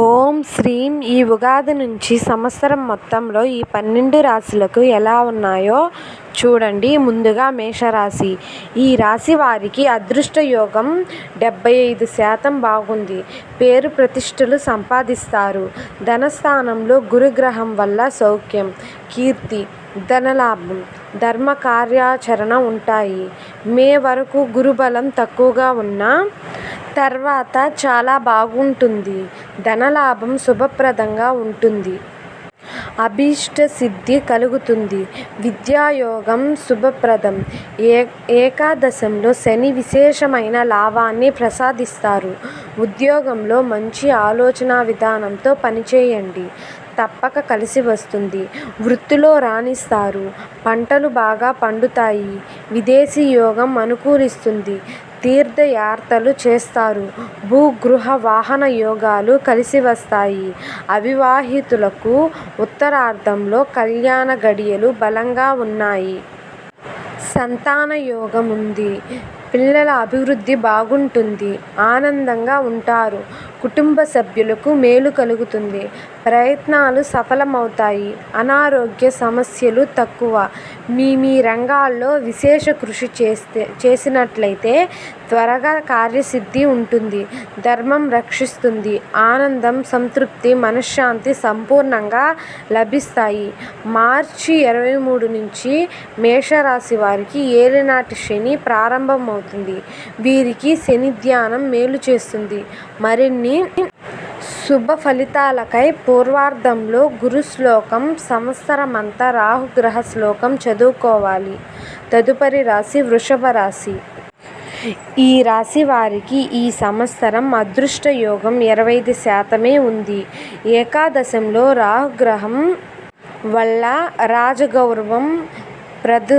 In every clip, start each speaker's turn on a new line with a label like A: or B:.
A: ఓం శ్రీం. ఈ ఉగాది నుంచి సంవత్సరం మొత్తంలో ఈ పన్నెండు రాశులకు ఎలా ఉన్నాయో చూడండి. ముందుగా మేషరాశి. ఈ రాశి వారికి అదృష్ట యోగం డెబ్బై ఐదు శాతం బాగుంది. పేరు ప్రతిష్టలు సంపాదిస్తారు. ధనస్థానంలో గురుగ్రహం వల్ల సౌఖ్యం. కీర్తి ధనలాభం ధర్మ కార్యాచరణ ఉంటాయి. మే వరకు గురుబలం తక్కువగా ఉన్నా తర్వాత చాలా బాగుంటుంది. ధనలాభం శుభప్రదంగా ఉంటుంది. అభీష్ట సిద్ధి కలుగుతుంది. విద్యాయోగం శుభప్రదం. ఏ ఏకాదశంలో శని విశేషమైన లాభాన్ని ప్రసాదిస్తారు. ఉద్యోగంలో మంచి ఆలోచనా విధానంతో పనిచేయండి. తప్పక కలిసి వస్తుంది. వృత్తిలో రాణిస్తారు. పంటలు బాగా పండుతాయి. విదేశీ యోగం అనుకూలిస్తుంది. తీర్థయాత్రలు చేస్తారు. భూ గృహ వాహన యోగాలు కలిసి వస్తాయి. అవివాహితులకు ఉత్తరార్ధంలో కళ్యాణ గడియలు బలంగా ఉన్నాయి. సంతాన యోగం ఉంది. పిల్లల అభివృద్ధి బాగుంటుంది. ఆనందంగా ఉంటారు. కుటుంబ సభ్యులకు మేలు కలుగుతుంది. ప్రయత్నాలు సఫలమవుతాయి. అనారోగ్య సమస్యలు తక్కువ. మీ మీ రంగాల్లో విశేష కృషి చేస్తే చేసినట్లయితే త్వరగా కార్యసిద్ధి ఉంటుంది. ధర్మం రక్షిస్తుంది. ఆనందం సంతృప్తి మనశ్శాంతి సంపూర్ణంగా లభిస్తాయి. మార్చి ఇరవై మూడు నుంచి మేషరాశి వారికి ఏలినాటి శని ప్రారంభమవుతుంది. వీరికి శని ధ్యానం మేలు చేస్తుంది. మరిన్ని శుభ ఫలితాలకై పూర్వార్ధంలో గురు శ్లోకం సంవత్సరమంతా రాహుగ్రహ శ్లోకం చదువుకోవాలి. తదుపరి రాశి వృషభ రాశి. ఈ రాశి వారికి ఈ సంవత్సరం అదృష్ట యోగం ఇరవై ఐదు శాతమే ఉంది. ఏకాదశంలో రాహుగ్రహం వల్ల రాజగౌరవం ప్రదు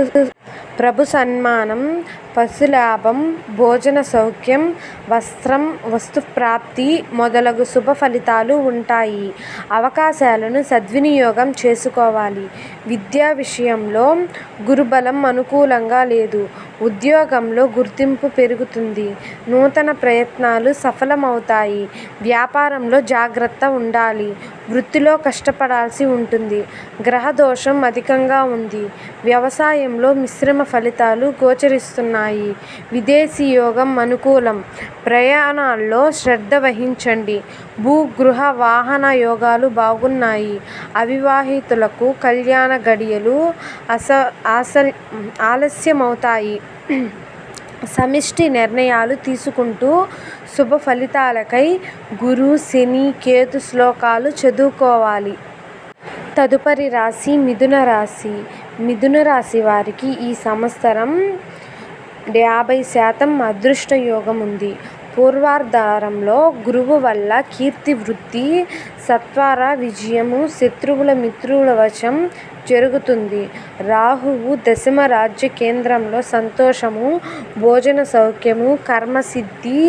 A: ప్రభు సన్మానం పశులాభం భోజన సౌఖ్యం వస్త్రం వస్తుప్రాప్తి మొదలగు శుభ ఫలితాలు ఉంటాయి. అవకాశాలను సద్వినియోగం చేసుకోవాలి. విద్యా విషయంలో గురుబలం అనుకూలంగా లేదు. ఉద్యోగంలో గుర్తింపు పెరుగుతుంది. నూతన ప్రయత్నాలు సఫలమవుతాయి. వ్యాపారంలో జాగ్రత్త ఉండాలి. వృత్తిలో కష్టపడాల్సి ఉంటుంది. గ్రహదోషం అధికంగా ఉంది. వ్యవసాయంలో మిశ్రమ ఫలితాలు గోచరిస్తున్నాయి. విదేశీ యోగం అనుకూలం. ప్రయాణాల్లో శ్రద్ధ వహించండి. భూ గృహ వాహన యోగాలు బాగున్నాయి. అవివాహితులకు కళ్యాణ గడియలు అస ఆస ఆలస్యమవుతాయి. సమిష్టి నిర్ణయాలు తీసుకుంటూ శుభ ఫలితాలకై గురు శని కేతు శ్లోకాలు చదువుకోవాలి. తదుపరి రాశి మిథున రాశి. మిథున రాశి వారికి ఈ సంవత్సరం యాభై శాతం అదృష్ట యోగం ఉంది. పూర్వార్ధారంలో గురువు వల్ల కీర్తి వృద్ధి సత్వర విజయము శత్రువుల మిత్రుల వశం జరుగుతుంది. రాహువు దశమ రాజ్య కేంద్రంలో సంతోషము భోజన సౌఖ్యము కర్మసిద్ధి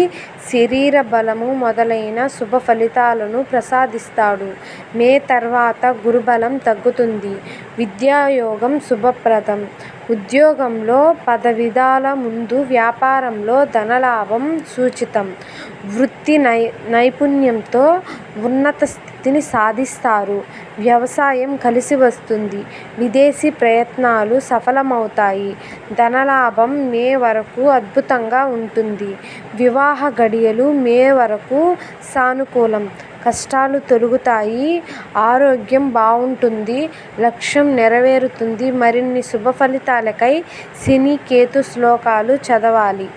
A: శరీర బలము మొదలైన శుభ ఫలితాలను ప్రసాదిస్తాడు. మే తర్వాత గురుబలం తగ్గుతుంది. విద్యాయోగం శుభప్రదం. ఉద్యోగంలో పదవిధాల ముందు వ్యాపారంలో ధనలాభం సూచితం. వృత్తి నై నైపుణ్యంతో ఉన్నత వృద్ధిని సాధిస్తారు. వ్యవసాయం కలిసి వస్తుంది. విదేశీ ప్రయత్నాలు సఫలమవుతాయి. ధనలాభం మే వరకు అద్భుతంగా ఉంటుంది. వివాహ గడియలు మే వరకు సానుకూలం. కష్టాలు తొలుగుతాయి. ఆరోగ్యం బాగుంటుంది. లక్ష్యం నెరవేరుతుంది. మరిన్ని శుభ ఫలితాలకై శని కేతు శ్లోకాలు చదవాలి.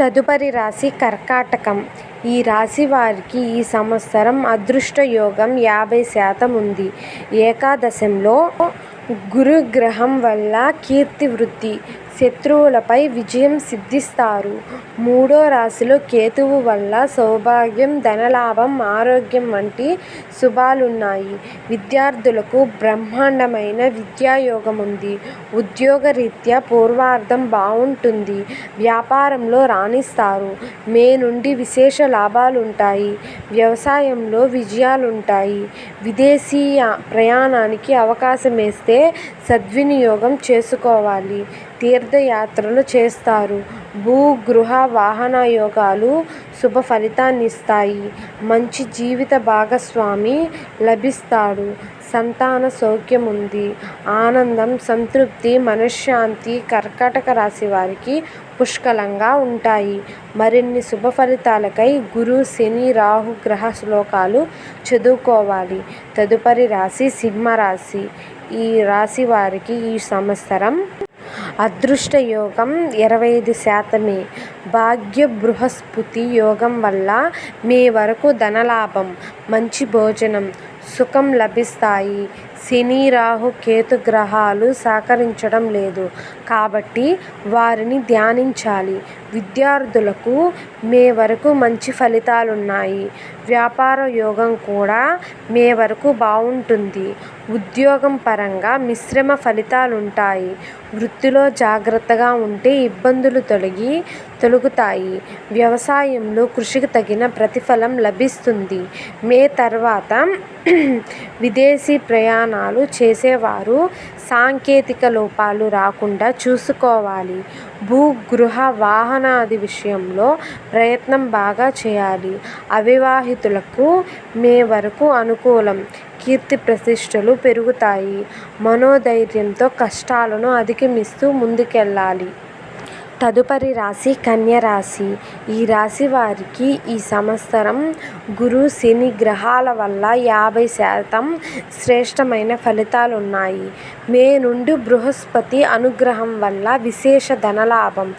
A: తదుపరి రాశి కర్కాటకం. ఈ రాశి వారికి ఈ సంవత్సరం అదృష్ట యోగం యాభై శాతం ఉంది. ఏకాదశంలో గురుగ్రహం వల్ల కీర్తి వృద్ధి శత్రువులపై విజయం సిద్ధిస్తారు. మూడో రాశిలో కేతువు వల్ల సౌభాగ్యం ధనలాభం ఆరోగ్యం వంటి శుభాలున్నాయి. విద్యార్థులకు బ్రహ్మాండమైన విద్యాయోగం ఉంది ఉద్యోగరీత్యా పూర్వార్ధం బాగుంటుంది వ్యాపారంలో రాణిస్తారు. మే నుండి విశేష లాభాలుంటాయి. వ్యవసాయంలో విజయాలుంటాయి. విదేశీ ప్రయాణానికి అవకాశం వేస్తే సద్వినియోగం చేసుకోవాలి. తీర్థయాత్రలు చేస్తారు. భూ గృహ వాహన యోగాలు శుభ ఫలితాన్నిస్తాయి మంచి జీవిత భాగస్వామి లభిస్తాడు. సంతాన సౌఖ్యం ఉంది. ఆనందం సంతృప్తి మనశ్శాంతి కర్కాటక రాశి వారికి పుష్కలంగా ఉంటాయి. మరిన్ని శుభ ఫలితాలకై గురు శని రాహు గ్రహ శ్లోకాలు చదువుకోవాలి. తదుపరి రాశి సింహరాశి ఈ రాశి వారికి ఈ సంవత్సరం అదృష్ట యోగం ఇరవై ఐదు శాతమే. భాగ్య బృహస్పతి యోగం వల్ల మీ వరకు ధనలాభం మంచి భోజనం సుఖం లభిస్తాయి. శని రాహు కేతు గ్రహాలు సహకరించడం లేదు. కాబట్టి వారిని ధ్యానించాలి. విద్యార్థులకు మే వరకు మంచి ఫలితాలున్నాయి. వ్యాపార యోగం కూడా మే వరకు బాగుంటుంది. ఉద్యోగం పరంగా మిశ్రమ ఫలితాలుంటాయి. వృత్తిలో జాగ్రత్తగా ఉంటే ఇబ్బందులు తొలగి తొలుగుతాయి. వ్యవసాయంలో కృషికి తగిన ప్రతిఫలం లభిస్తుంది. మే తర్వాత విదేశీ ప్రయాణాలు చేసేవారు. సాంకేతిక లోపాలు రాకుండా చూసుకోవాలి. భూ గృహ వాహనాది విషయంలో ప్రయత్నం బాగా చేయాలి. అవివాహితులకు మే వరకు అనుకూలం. కీర్తి ప్రతిష్టలు పెరుగుతాయి. మనోధైర్యంతో కష్టాలను అధిగమిస్తూ ముందుకెళ్ళాలి. తదుపరి రాశి కన్య రాశి. ఈ రాశి వారికి ఈ సంవత్సరం గురు శని గ్రహాల వల్ల యాభై శాతం శ్రేష్టమైన ఫలితాలు ఉన్నాయి మే నుండి బృహస్పతి అనుగ్రహం వల్ల విశేష ధనలాభం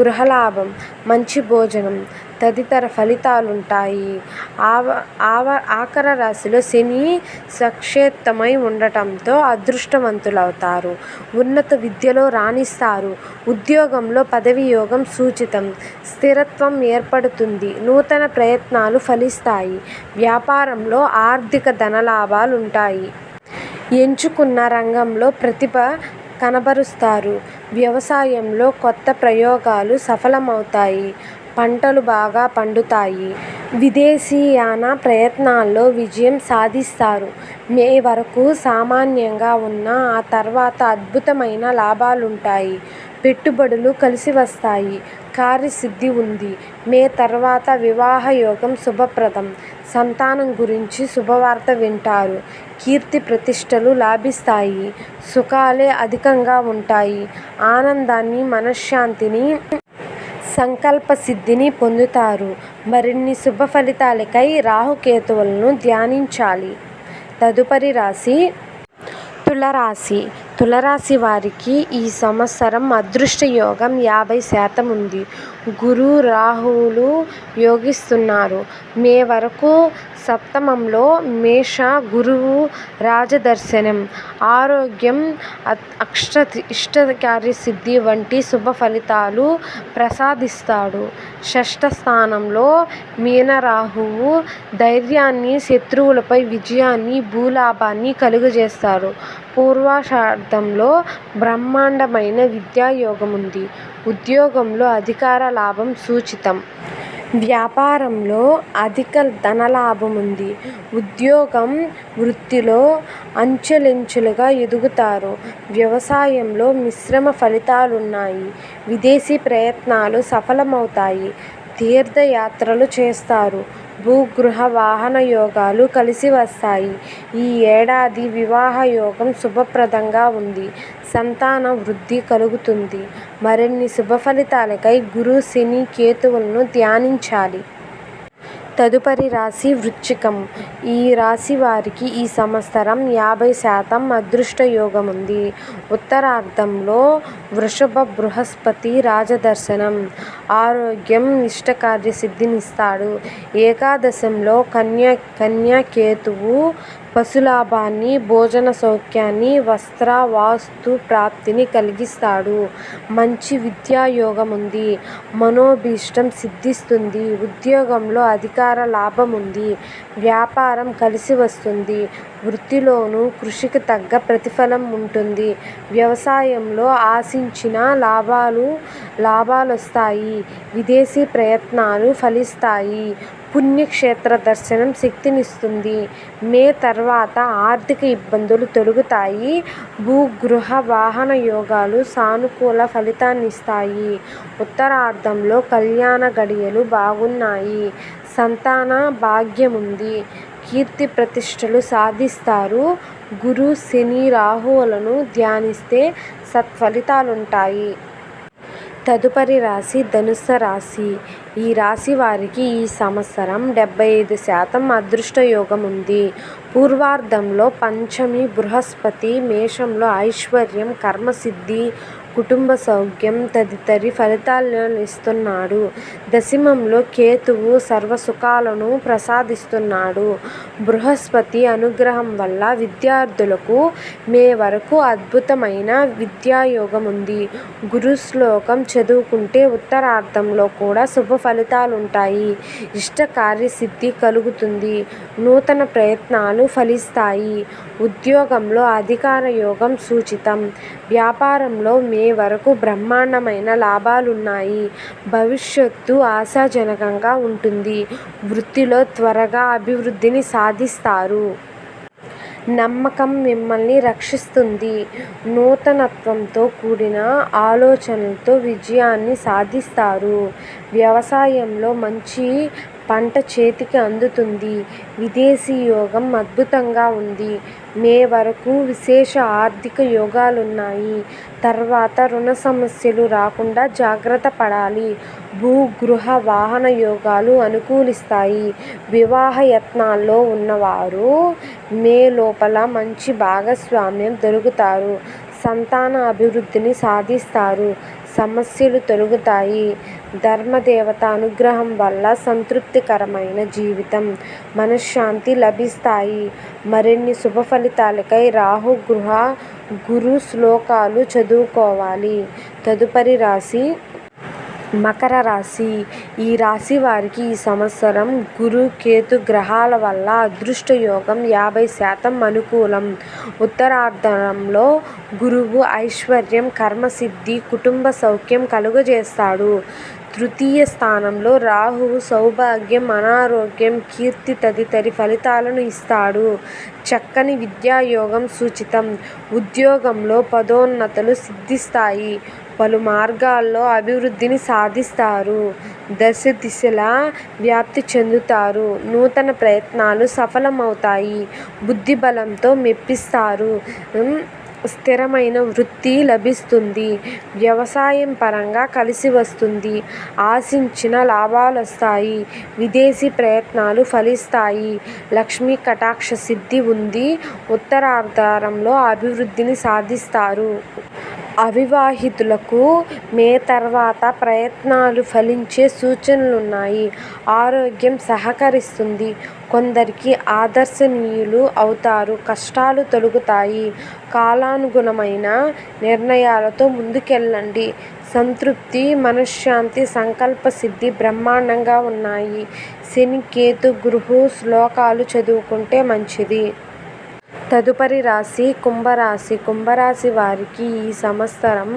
A: గృహలాభం మంచి భోజనం తదితర ఫలితాలుంటాయి. ఆవ ఆవ ఆఖర రాశిలో శని సక్షేత్తమై ఉండటంతో అదృష్టవంతులవుతారు. ఉన్నత విద్యలో రాణిస్తారు. ఉద్యోగంలో పదవి యోగం సూచితం. స్థిరత్వం ఏర్పడుతుంది. నూతన ప్రయత్నాలు ఫలిస్తాయి. వ్యాపారంలో ఆర్థిక ధనలాభాలుంటాయి. ఎంచుకున్న రంగంలో ప్రతిభ కనబరుస్తారు. వ్యవసాయంలో కొత్త ప్రయోగాలు సఫలమవుతాయి. పంటలు బాగా పండుతాయి. విదేశీయాన ప్రయత్నాల్లో విజయం సాధిస్తారు. మే వరకు సామాన్యంగా ఉన్నా ఆ తర్వాత అద్భుతమైన లాభాలుంటాయి. పెట్టుబడులు కలిసి వస్తాయి. కార్యసిద్ధి ఉంది. మే తర్వాత వివాహ యోగం శుభప్రదం. సంతానం గురించి శుభవార్త వింటారు. కీర్తి ప్రతిష్టలు లాభిస్తాయి. సుఖాలే అధికంగా ఉంటాయి. ఆనందాన్ని మనశ్శాంతిని సంకల్ప సిద్ధిని పొందుతారు. మరిన్ని శుభ ఫలితాలకై రాహుకేతువులను ధ్యానించాలి. తదుపరి రాశి తులరాశి. తులరాశి వారికి ఈ సంవత్సరం అదృష్ట యోగం యాభై శాతం ఉంది. గురు రాహువులు యోగిస్తున్నారు. మే వరకు సప్తమంలో మేష గురువు రాజదర్శనం. ఆరోగ్యం అష్ట ఇష్టకార్యసిద్ధి వంటి శుభ ఫలితాలు ప్రసాదిస్తాడు. షష్ఠ స్థానంలో మీనరాహువు ధైర్యాన్ని శత్రువులపై విజయాన్ని భూలాభాన్ని కలుగజేస్తారు పూర్వాషార్థంలో బ్రహ్మాండమైన విద్యాయోగం ఉంది ఉద్యోగంలో అధికార లాభం సూచితం. వ్యాపారంలో అధిక ధనలాభం ఉంది. ఉద్యోగం వృత్తిలో అంచెలంచెలుగా ఎదుగుతారు. వ్యవసాయంలో మిశ్రమ ఫలితాలున్నాయి. విదేశీ ప్రయత్నాలు సఫలమవుతాయి. తీర్థయాత్రలు చేస్తారు. భూగృహ వాహన యోగాలు కలిసి వస్తాయి. ఈ ఏడాది వివాహ యోగం శుభప్రదంగా ఉంది. సంతాన వృద్ధి కలుగుతుంది. మరిన్ని శుభ ఫలితాలకై గురు శని కేతువులను ధ్యానించాలి. తదుపరి రాశి వృశ్చికం ఈ రాశి వారికి ఈ సంవత్సరం యాభై శాతం అదృష్ట యోగం ఉంది. ఉత్తరార్ధంలో వృషభ బృహస్పతి రాజదర్శనం. ఆరోగ్యం ఇష్టకార్య సిద్ధినిస్తాడు ఏకాదశంలో కన్య కన్యా కేతువు పశులాభాన్ని భోజన సౌఖ్యాన్ని వస్త్ర వాస్తు ప్రాప్తిని కలిగిస్తాడు. మంచి విద్యాయోగం ఉంది. మనోభీష్టం సిద్ధిస్తుంది. ఉద్యోగంలో అధికార లాభం ఉంది. వ్యాపారం కలిసి వస్తుంది. వృత్తిలోనూ కృషికి తగ్గ ప్రతిఫలం ఉంటుంది. వ్యవసాయంలో ఆశించిన లాభాలు లాభాలొస్తాయి. విదేశీ ప్రయత్నాలు ఫలిస్తాయి. పుణ్యక్షేత్ర దర్శనం శక్తినిస్తుంది. మే తర్వాత ఆర్థిక ఇబ్బందులు తొలుగుతాయి భూగృహ వాహన యోగాలు సానుకూల ఫలితాన్నిస్తాయి. ఉత్తరార్ధంలో కళ్యాణ గడియలు బాగున్నాయి. సంతాన భాగ్యముంది. కీర్తి ప్రతిష్టలు సాధిస్తారు. గురు, శని, రాహువులను ధ్యానిస్తే సత్ఫలితాలుంటాయి. తదుపరి రాశి ధనుస్సు రాశి. ఈ రాశి వారికి ఈ సంవత్సరం డెబ్బై ఐదు శాతం అదృష్టయోగముంది. పూర్వార్ధంలో పంచమి బృహస్పతి మేషంలో ఐశ్వర్యం, కర్మసిద్ధి, కుటుంబ సౌఖ్యం తదితర ఫలితాలనిస్తున్నాడు. దశమంలో కేతువు సర్వసుఖాలను ప్రసాదిస్తున్నాడు. బృహస్పతి అనుగ్రహం వల్ల విద్యార్థులకు మే వరకు అద్భుతమైన విద్యాయోగముంది. గురుశ్లోకం చదువుకుంటే ఉత్తరార్ధంలో కూడా శుభఫలితాలుంటాయి. ఇష్ట కార్యసిద్ధి కలుగుతుంది. నూతన ప్రయత్నాలు ఫలిస్తాయి. ఉద్యోగంలో అధికార యోగం సూచితం. వ్యాపారంలో మే వరకు బ్రహ్మాండమైన లాభాలున్నాయి. భవిష్యత్తు ఆశాజనకంగా ఉంటుంది. వృత్తిలో త్వరగా అభివృద్ధిని సాధిస్తారు. నమ్మకం మిమ్మల్ని రక్షిస్తుంది. నూతనత్వంతో కూడిన ఆలోచనలతో విజయాన్ని సాధిస్తారు. వ్యవసాయంలో మంచి పంట చేతికి అందుతుంది. విదేశీ యోగం అద్భుతంగా ఉంది. మే వరకు విశేష ఆర్థిక యోగాలున్నాయి. తర్వాత రుణ సమస్యలు రాకుండా జాగ్రత్త పడాలి. భూ, గృహ, వాహన యోగాలు అనుకూలిస్తాయి. వివాహ యత్నాల్లో ఉన్నవారు మే లోపల మంచి భాగస్వామ్యం దొరుకుతారు. సంతాన అభివృద్ధిని సాధిస్తారు. సమస్యలు తొలగుతాయి. ధర్మదేవత అనుగ్రహం వల్ల సంతృప్తికరమైన జీవితం, మనశ్శాంతి లభిస్తాయి. మరిన్ని శుభ ఫలితాలకై రాహు, గృహ గురు శ్లోకాలు చదువుకోవాలి. తదుపరి రాశి మకర రాశి. ఈ రాశి వారికి ఈ సంవత్సరం గురు, కేతు గ్రహాల వల్ల అదృష్టయోగం యాభై శాతం అనుకూలం. ఉత్తరార్ధంలో గురువు ఐశ్వర్యం, కర్మసిద్ధి, కుటుంబ సౌఖ్యం కలుగజేస్తాడు. తృతీయ స్థానంలో రాహువు సౌభాగ్యం, అనారోగ్యం, కీర్తి తదితరి ఫలితాలను ఇస్తాడు. చక్కని విద్యాయోగం సూచితం. ఉద్యోగంలో పదోన్నతలు సిద్ధిస్తాయి. పలు మార్గాల్లో అభివృద్ధిని సాధిస్తారు. దశ దిశలా వ్యాప్తి చెందుతారు. నూతన ప్రయత్నాలు సఫలమవుతాయి. బుద్ధిబలంతో మెప్పిస్తారు. స్థిరమైన వృత్తి లభిస్తుంది. వ్యవసాయం పరంగా కలిసి వస్తుంది ఆశించిన లాభాలొస్తాయి. విదేశీ ప్రయత్నాలు ఫలిస్తాయి. లక్ష్మీ కటాక్ష సిద్ధి ఉంది. ఉత్తరాధారంలో అభివృద్ధిని సాధిస్తారు. అవివాహితులకు మే తర్వాత ప్రయత్నాలు ఫలించే సూచనలున్నాయి. ఆరోగ్యం సహకరిస్తుంది. కొందరికి ఆదర్శనీయులు అవుతారు. కష్టాలు తొలగుతాయి. కాలానుగుణమైన నిర్ణయాలతో ముందుకెళ్ళండి. సంతృప్తి, మనశ్శాంతి, సంకల్పసిద్ధి బ్రహ్మాండంగా ఉన్నాయి. శని, కేతు, గురు శ్లోకాలు చదువుకుంటే మంచిది. తదుపరి రాశి కుంభరాశి. కుంభరాశి వారికి ఈ సంవత్సరం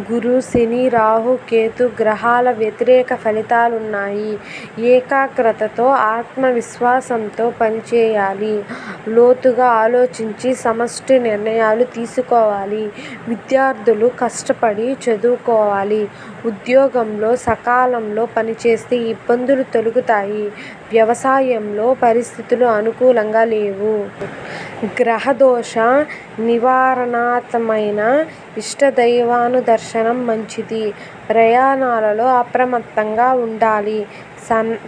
A: గురు, శని, రాహు, కేతు గ్రహాల వ్యతిరేక ఫలితాలున్నాయి. ఏకాగ్రతతో, ఆత్మవిశ్వాసంతో పనిచేయాలి. లోతుగా ఆలోచించి సమష్టి నిర్ణయాలు తీసుకోవాలి. విద్యార్థులు కష్టపడి చదువుకోవాలి. ఉద్యోగంలో సకాలంలో పనిచేస్తే ఇబ్బందులు తొలగుతాయి. వ్యవసాయంలో పరిస్థితులు అనుకూలంగా లేవు. గ్రహదోష నివారణార్థమైన ఇష్టదైవానుదర్శనం మంచిది. ప్రయాణాలలో అప్రమత్తంగా ఉండాలి.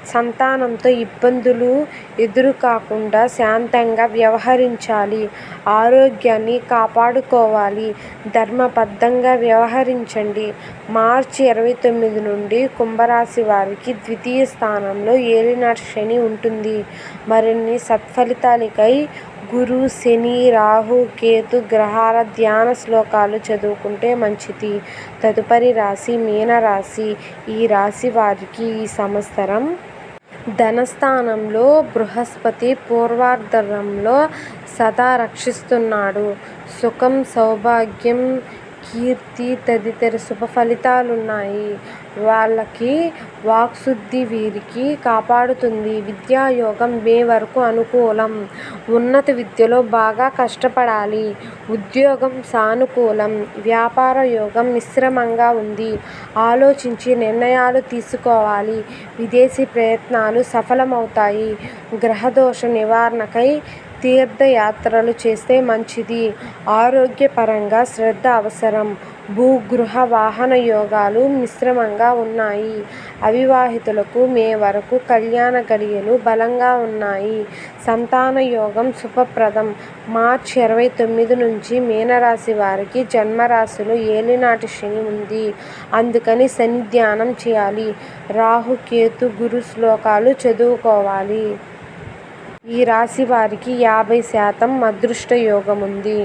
A: సంతానంతో ఇబ్బందులు ఎదురుకాకుండా శాంతంగా వ్యవహరించాలి. ఆరోగ్యాన్ని కాపాడుకోవాలి. ధర్మబద్ధంగా వ్యవహరించండి. మార్చి ఇరవై తొమ్మిది నుండి కుంభరాశి వారికి ద్వితీయ స్థానంలో ఏలినాటి శని ఉంటుంది. మరిన్ని సత్ఫలితాలకై గురు, శని, రాహు, కేతు గ్రహాల ధ్యాన శ్లోకాలు చదువుకుంటే మంచిది. తదుపరి రాశి మీనరాశి. ఈ రాశి వారికి ఈ సంవత్సరం ధనస్థానంలో బృహస్పతి పూర్వార్ధంలో సదా రక్షిస్తున్నాడు. సుఖం, సౌభాగ్యం, కీర్తి తదితర శుభఫలితాలున్నాయి. వాళ్ళకి వాక్శుద్ధి వీరికి కాపాడుతుంది. విద్యాయోగం మే వరకు అనుకూలం. ఉన్నత విద్యలో బాగా కష్టపడాలి. ఉద్యోగం సానుకూలం. వ్యాపార యోగం మిశ్రమంగా ఉంది. ఆలోచించి నిర్ణయాలు తీసుకోవాలి. విదేశీ ప్రయత్నాలు సఫలమవుతాయి. గ్రహదోష నివారణకై తీర్థయాత్రలు చేస్తే మంచిది. ఆరోగ్యపరంగా శ్రద్ధ అవసరం. భూ గృహ వాహన యోగాలు మిశ్రమంగా ఉన్నాయి. అవివాహితులకు మే వరకు కళ్యాణ గడియలు బలంగా ఉన్నాయి. సంతాన యోగం శుభప్రదం. మార్చి ఇరవై తొమ్మిది నుంచి మీనరాశి వారికి జన్మరాశిలో ఏలినాటి శని ఉంది. అందుకని శని ధ్యానం చేయాలి. రాహు కేతు గురు శ్లోకాలు చదువుకోవాలి. ఈ రాశి వారికి యాభై శాతం అదృష్ట యోగం ఉంది